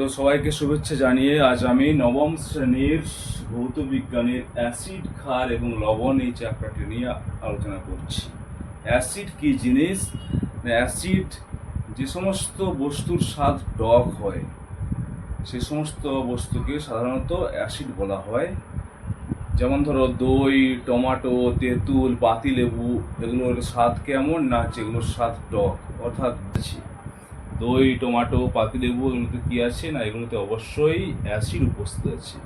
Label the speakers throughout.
Speaker 1: তো সবাইকে শুভেচ্ছা জানিয়ে আজ আমি নবম শ্রেণির ভৌত বিজ্ঞানের অ্যাসিড, ক্ষার এবং লবণ এই চ্যাপ্টারটি নিয়ে আলোচনা করছি। অ্যাসিড কি জিনিস? অ্যাসিড যে সমস্ত বস্তুর স্বাদ টক হয়, সে সমস্ত বস্তুকে সাধারণত অ্যাসিড বলা হয়। যেমন ধরো দই, টমাটো, তেঁতুল, পাতিলেবু, এগুলোর স্বাদ কেমন না যেগুলোর স্বাদ টক অর্থাৎ। দই, টমেটো পাতিলেবু এগুলোতে কি আছে? না, এগুলোতে অবশ্যই অ্যাসিড উপস্থিত আছে।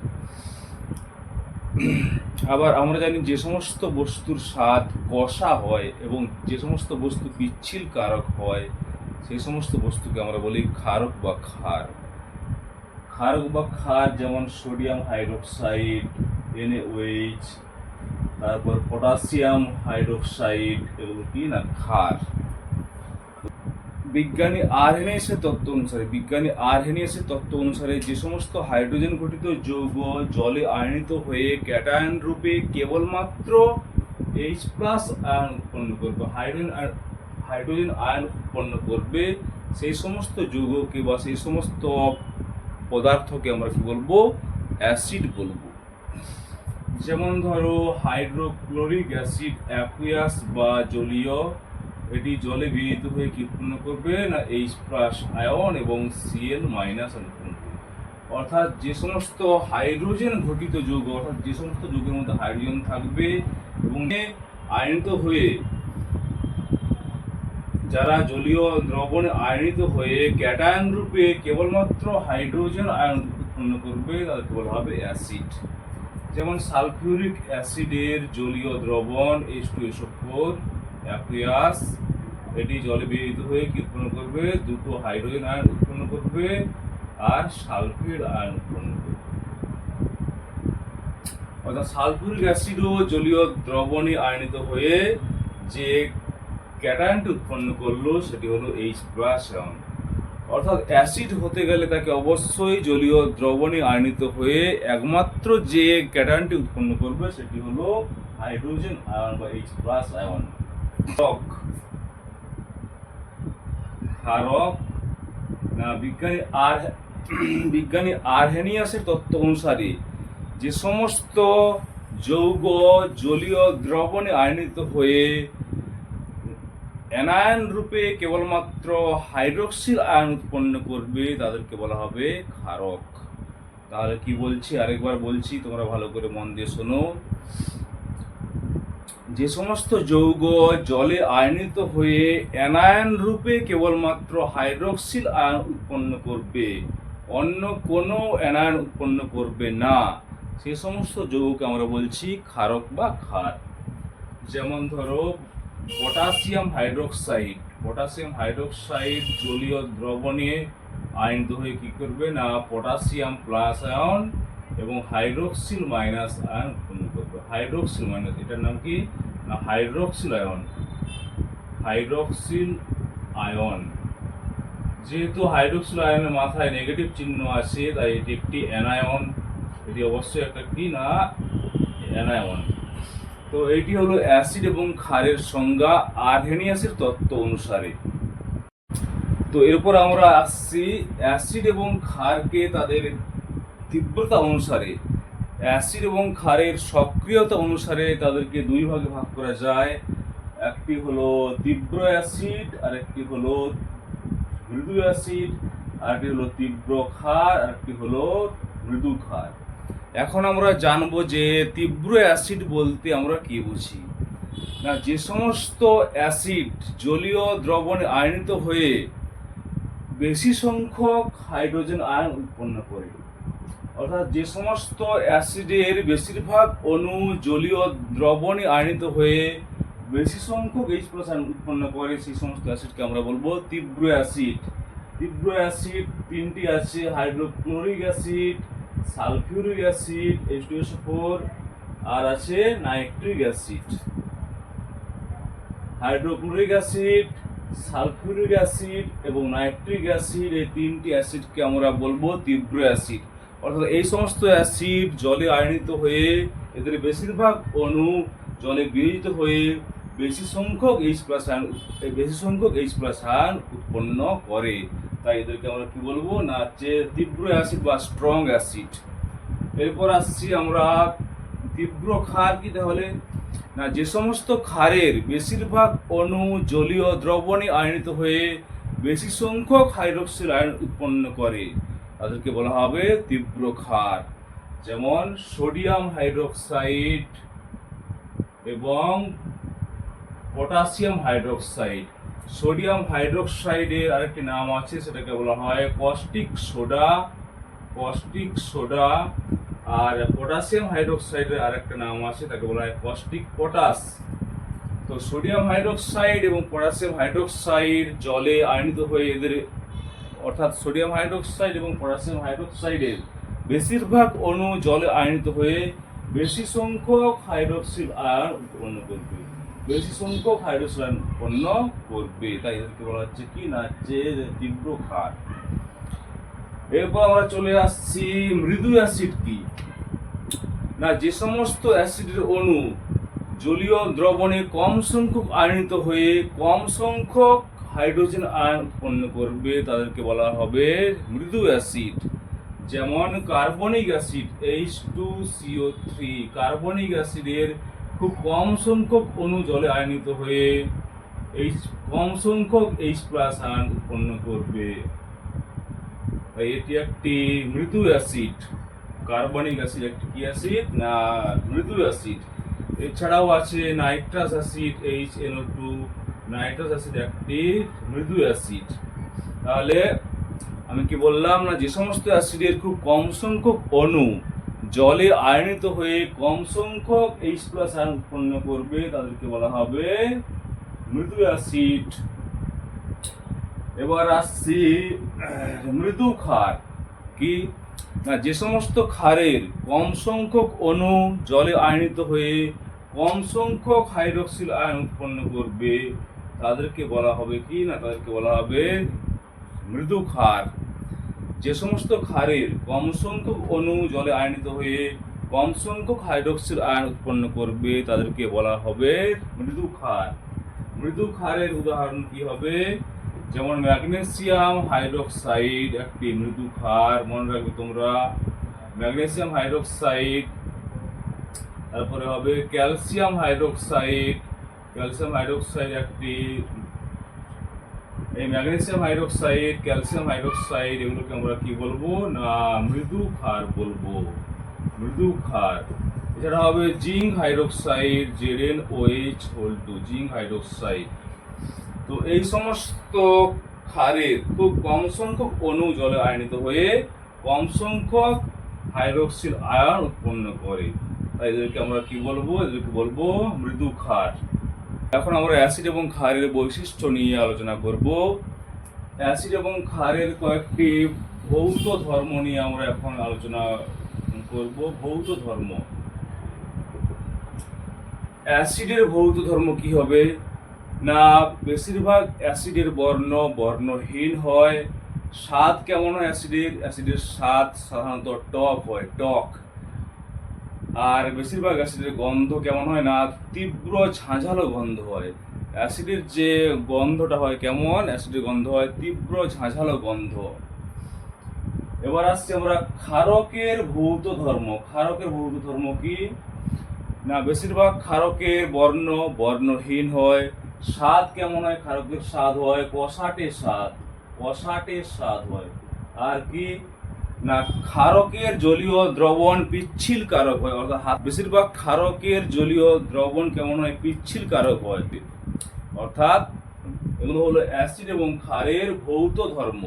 Speaker 1: আবার আমরা জানি যে সমস্ত বস্তুর স্বাদ কষা হয় এবং যে সমস্ত বস্তু পিচ্ছিল কারক হয়, সেই সমস্ত বস্তুকে আমরা বলি ক্ষারক বা ক্ষার। ক্ষারক বা ক্ষার যেমন সোডিয়াম হাইড্রোক্সাইড এনএওএইচ তারপর পটাশিয়াম হাইড্রোক্সাইড, এগুলো কি না? ক্ষার। বিজ্ঞানী আরএনএসের তত্ত্ব অনুসারে, বিজ্ঞানী আরএনএসের তত্ত্ব অনুসারে যে সমস্ত হাইড্রোজেন ঘটিত যৌগ জলে আয়নিত হয়ে ক্যাটায়ন রূপে কেবলমাত্র এইচ প্লাস আয়ন উৎপন্ন করবে হাইড্রোজেন হাইড্রোজেন আয়ন উৎপন্ন করবে, সেই সমস্ত যৌগকে বা সেই সমস্ত পদার্থকে আমরা কি বলব? অ্যাসিড বলব। যেমন ধরো হাইড্রোক্লোরিক অ্যাসিড অ্যাকুয়াস বা জলীয় এটি জলে বিহিত হয়ে কি উৎপন্ন করবে না এইচ প্লাস আয়ন এবং সিএল মাইনাস উৎপন্ন করবে অর্থাৎ যে সমস্ত হাইড্রোজেন ঘটিত যৌগ, অর্থাৎ যে সমস্ত যৌগের মধ্যে হাইড্রোজেন থাকবে এবং আয়নিত হয়ে যারা জলীয় দ্রবণে আয়নিত হয়ে ক্যাটায়ন রূপে কেবলমাত্র হাইড্রোজেন আয়ন উৎপন্ন করবে তাদেরকে বলা হবে অ্যাসিড যেমন সালফিউরিক অ্যাসিডের জলীয় দ্রবণ এইচ টু অ্যাকুয়াস এটি জলে বিহিত হয়ে কি উৎপন্ন করবে? দুটো হাইড্রোজেন আয়ন উৎপন্ন করবে আর সালফেট আয়ন উৎপন্ন করবে। অর্থাৎ সালফিউরিক অ্যাসিডও জলীয় দ্রবণে আয়নিত হয়ে যে ক্যাটায়নটি উৎপন্ন করল সেটি হলো এইচ প্লাস আয়ন অর্থাৎ অ্যাসিড হতে গেলে তাকে অবশ্যই জলীয় দ্রবণে আয়নিত হয়ে একমাত্র যে ক্যাটায়নটি উৎপন্ন করবে সেটি হলো হাইড্রোজেন আয়ন বা এইচ প্লাস আয়ন ক্ষারক বিজ্ঞানী আর, বিজ্ঞানী আরহেনিয়াসের তত্ত্ব অনুসারে যে সমস্ত যৌগ, জলীয় দ্রবণে আয়নিত হয়ে অ্যানায়ন রূপে কেবলমাত্র হাইড্রোক্সিল আয়ন উৎপন্ন করবে, তাদেরকে বলা হবে ক্ষারক। তাহলে কি বলছি? আরেকবার বলছি, তোমরা ভালো করে মন দিয়ে শোনো। যে সমস্ত যৌগ জলে আয়নিত হয়ে অ্যানায়ন রূপে কেবলমাত্র হাইড্রোক্সিল আয়ন উৎপন্ন করবে, অন্য কোনো অ্যানায়ন উৎপন্ন করবে না। সে সমস্ত যৌগকে আমরা বলছি ক্ষারক বা ক্ষার। যেমন ধরো, পটাশিয়াম হাইড্রোক্সাইড। পটাশিয়াম হাইড্রোক্সাইড জলীয় দ্রবণে আয়নিত হয়ে কী করবে না? পটাশিয়াম প্লাস আয়ন এবং হাইড্রোক্সিল মাইনাস আয়ন উৎপন্ন করবে। হাইড্রোক্সিল মাইনাস, এটার নাম কি? না, হাইড্রোক্সিল আয়ন। Hydroxyl ion. যেহেতু হাইড্রোক্সিল আয়নের মাথায় নেগেটিভ চিহ্ন আছে, তাই এটি একটি অ্যানায়ন এটি অবশ্যই একটা কি? না অ্যানায়ন তো এটি হলো অ্যাসিড এবং ক্ষারের সংজ্ঞা আরহেনিয়াসের তত্ত্ব অনুসারে। তো এরপর আমরা আসছি অ্যাসিড এবং ক্ষারকে তাদের তীব্রতা অনুসারে অ্যাসিড এবং ক্ষারের সক্রিয়তা অনুসারে তাদেরকে দুই ভাগে ভাগ করা যায়। একটি হলো তীব্র অ্যাসিড আর একটি হলো মৃদু অ্যাসিড আর একটি হলো তীব্র ক্ষার আর একটি হলো মৃদু ক্ষার। এখন আমরা জানব যে তীব্র অ্যাসিড বলতে আমরা কি বুঝি? না, যে সমস্ত অ্যাসিড জলীয় দ্রবণে আয়নিত হয়ে বেশি সংখ্যক হাইড্রোজেন আয়ন উৎপন্ন করে। অর্থাৎ যে সমস্ত অ্যাসিডের বেশিরভাগ অণু জলীয় দ্রবণে আয়নিত হয়ে বেশি সংখ্যক এইচ প্লাস উৎপন্ন করে, সেই সমস্ত অ্যাসিডকে আমরা বলব তীব্র অ্যাসিড। তীব্র অ্যাসিড তিনটি আছে, hydrochloric acid, sulphuric acid H four আর আছে nitric acid. Hydrochloric acid, sulphuric acid এবং নাইট্রিক অ্যাসিড, এই তিনটি অ্যাসিডকে আমরা বলব তীব্র অ্যাসিড। অর্থাৎ এই সমস্ত অ্যাসিড জলে আয়নিত হয়ে এদের বেশিরভাগ অণু জলে বিয়োজিত হয়ে বেশি সংখ্যক এইচ প্লাস আয়ন বেশি সংখ্যক এইচ প্লাস আয়ন উৎপন্ন করে। তাই এদেরকে আমরা কি বলব? না, যে তীব্র অ্যাসিড বা স্ট্রং অ্যাসিড এরপর আসছি আমরা তীব্র ক্ষার কি তাহলে? না, যে সমস্ত ক্ষারের বেশিরভাগ অণু জলীয় দ্রবণে আয়নিত হয়ে বেশি সংখ্যক হাইড্রোক্সিল আয়ন উৎপন্ন করে। তাদেরকে বলা হবে তীব্র ক্ষার, যেমন সোডিয়াম হাইড্রোক্সাইড এবং পটাশিয়াম হাইড্রোক্সাইড। সোডিয়াম হাইড্রোক্সাইডের আরেকটি নাম আছে, সেটাকে বলা হয় কস্টিক সোডা। কস্টিক সোডা আর পটাশিয়াম হাইড্রোক্সাইডের আরেকটা নাম আছে, তাকে বলা হয় কস্টিক পটাশ। তো সোডিয়াম হাইড্রোক্সাইড এবং পটাশিয়াম হাইড্রোক্সাইড জলে আয়নিত হয়ে এদের অর্থাৎ সোডিয়াম হাইড্রোক্সাইড এবং পটাশিয়াম হাইড্রোক্সাইডের বেশিরভাগ অণু জলে আয়নিত হয়ে বেশি সংখ্যক হাইড্রোক্সিল আয়ন উৎপন্ন করবে। বেশি সংখ্যক হাইড্রোক্সিল আয়ন উৎপন্ন করবে। তাই এদেরকে বলা হচ্ছে কি না? যে তীব্র ক্ষার। এরপর আমরা চলে আসছি, মৃদু অ্যাসিড কি? না, যে সমস্ত অ্যাসিডের অণু জলীয় দ্রবণে কম সংখ্যক আয়নিত হয়ে কম সংখ্যক হাইড্রোজেন আয়ন উৎপন্ন করবে, তাদেরকে বলা হবে মৃদু অ্যাসিড। যেমন carbonic acid H two CO three carbonic অ্যাসিডের খুব কম সংখ্যক অণু জলে আয়নিত হয়ে এইচ কম সংখ্যক এইচ প্লাস আয়ন উৎপন্ন করবে। তাই এটি একটি মৃদু অ্যাসিড। কার্বনিক অ্যাসিড একটি কি অ্যাসিড? না, মৃদু অ্যাসিড। এছাড়াও আছে nitrous acid H NO two nitrous acid একটি মৃদু অ্যাসিড। তাহলে আমি কি বললাম না, যে সমস্ত অ্যাসিডের খুব কম সংখ্যক অণু জলে আয়নিত হয়ে কম সংখ্যক এইচ প্লাস আয়ন উৎপন্ন করবে, তাদেরকে বলা হবে মৃদু অ্যাসিড। এবার আসছি মৃদু ক্ষার। কি? না, যে সমস্ত ক্ষারের কম সংখ্যক অণু জলে আয়নিত হয়ে কম সংখ্যক হাইড্রক্সিল আয়ন উৎপন্ন করবে তাদেরকে বলা হবে কি না? তাদেরকে বলা হবে মৃদু ক্ষার। যে সমস্ত ক্ষারের কম সংখ্যক অণু জলে আয়নিত হয়ে কম সংখ্যক হাইড্রোক্সিল আয়ন উৎপন্ন করবে, তাদেরকে বলা হবে মৃদু ক্ষার। মৃদু ক্ষারের উদাহরণ কি হবে? যেমন ম্যাগনেসিয়াম হাইড্রোক্সাইড একটি মৃদু ক্ষার। মনে রাখবে তোমরা, ম্যাগনেসিয়াম হাইড্রোক্সাইড, তারপরে হবে ক্যালসিয়াম হাইড্রোক্সাইড। ক্যালসিয়াম হাইড্রোক্সাইড একটি, এই ম্যাগনেসিয়াম হাইড্রোক্সাইড, ক্যালসিয়াম হাইড্রোক্সাইড এগুলোকে আমরা কি বলব? না, মৃদু ক্ষার বলব। মৃদু ক্ষার। এছাড়া হবে zinc hydroxide Zn OH whole two zinc hydroxide. তো এই সমস্ত ক্ষারের খুব কম সংখ্যক অণু জলে আয়নিত হয়ে কম সংখ্যক হাইড্রোক্সিল আয়ন উৎপন্ন করে। তাই এদেরকে আমরা কি বলব? এদেরকে বলব মৃদু ক্ষার। এখন আমরা অ্যাসিড এবং ক্ষারের বৈশিষ্ট্য নিয়ে আলোচনা করব। অ্যাসিড এবং ক্ষারের কয়েকটি ভৌত ধর্ম নিয়ে আমরা এখন আলোচনা করব। ভৌত ধর্ম। অ্যাসিডের ভৌত ধর্ম কি হবে? না, বেশিরভাগ অ্যাসিডের বর্ণ বর্ণহীন হয়। স্বাদ কেমন হয় অ্যাসিডের? অ্যাসিডের স্বাদ সাধারণত টক হয়, টক। আর বেশিরভাগ অ্যাসিডের গন্ধ কেমন হয় না, তীব্র ঝাঁঝালো গন্ধ হয়। অ্যাসিডের যে গন্ধটা হয় কেমন, অ্যাসিডের গন্ধ হয় তীব্র ঝাঁঝালো গন্ধ। এবার আসছে আমরা ক্ষারকের ভৌত ধর্ম। ক্ষারকের ভৌত ধর্ম কি? না, বেশিরভাগ ক্ষারকের বর্ণ, বর্ণহীন হয়। স্বাদ কেমন হয়? ক্ষারকের স্বাদ হয় কষাটে স্বাদ। কষাটে স্বাদ হয়। আর কি? না, ক্ষারকের জলীয় দ্রবণ পিচ্ছিল কারক হয়, অর্থাৎ বেশিরভাগ ক্ষারকের জলীয় দ্রবণ কেমন হয়? পিচ্ছিল কারক হয়। অর্থাৎ এগুলো হলো অ্যাসিড এবং ক্ষারের ভৌত ধর্ম।